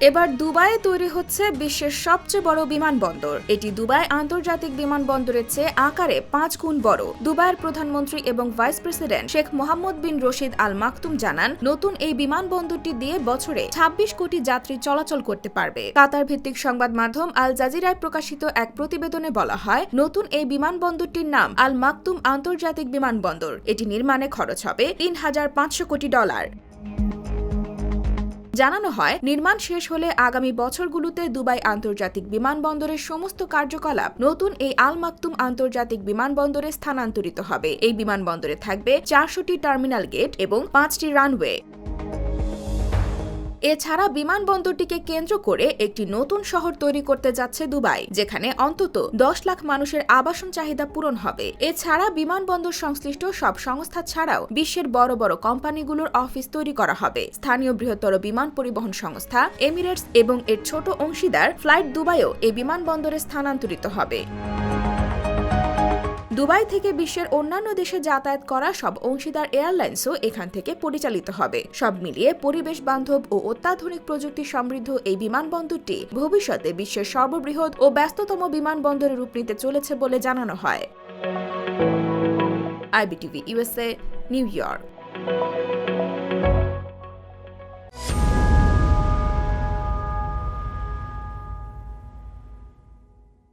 এবার দুবাইয়ে তৈরি হচ্ছে বিশ্বের সবচেয়ে বড় বিমানবন্দর। এটি দুবাই আন্তর্জাতিক বিমানবন্দরের চেয়ে আকারে পাঁচ গুণ বড়। দুবাইয়ের প্রধানমন্ত্রী এবং vice president Sheikh Mohammed bin Rashid Al Maktoum জানান, নতুন এই বিমানবন্দরটি দিয়ে বছরে ২৬ কোটি যাত্রী চলাচল করতে পারবে। কাতার ভিত্তিক সংবাদ মাধ্যম আল জাজিরায় প্রকাশিত এক প্রতিবেদনে বলা হয়, নতুন এই বিমানবন্দরটির নাম আল মাকতুম আন্তর্জাতিক বিমানবন্দর। এটি নির্মাণে খরচ হবে তিন হাজার পাঁচশো কোটি ডলার। জানানো হয়, নির্মাণ শেষ হলে আগামী বছরগুলোতে দুবাই আন্তর্জাতিক বিমানবন্দরের সমস্ত কার্যকলাপ নতুন এই আল মাকতুম আন্তর্জাতিক বিমানবন্দরে স্থানান্তরিত হবে। এই বিমানবন্দরে থাকবে চারশোটি টার্মিনাল গেট এবং পাঁচটি রানওয়ে। এছাড়া বিমানবন্দরটিকে কেন্দ্র করে একটি নতুন শহর তৈরি করতে যাচ্ছে দুবাই, যেখানে অন্তত দশ লাখ মানুষের আবাসন চাহিদা পূরণ হবে। এছাড়া বিমানবন্দর সংশ্লিষ্ট সব সংস্থা ছাড়াও বিশ্বের বড় বড় কোম্পানিগুলোর অফিস তৈরি করা হবে। স্থানীয় বৃহত্তর বিমান পরিবহন সংস্থা, এমিরেটস এবং এর ছোট অংশীদার ফ্লাইট দুবাইও এই বিমানবন্দরে স্থানান্তরিত হবে। দুবাই থেকে বিশ্বের অন্যান্য দেশে যাতায়াত করা সব অংশীদার এয়ারলাইন্সও এখান থেকে পরিচালিত হবে। সব মিলিয়ে পরিবেশ বান্ধব ও অত্যাধুনিক প্রযুক্তি সমৃদ্ধ এই বিমানবন্দরটি ভবিষ্যতে বিশ্বের সর্ববৃহৎ ও ব্যস্ততম বিমানবন্দরে রূপ নিতে চলেছে বলে জানানো হয়। IBTV USA New York.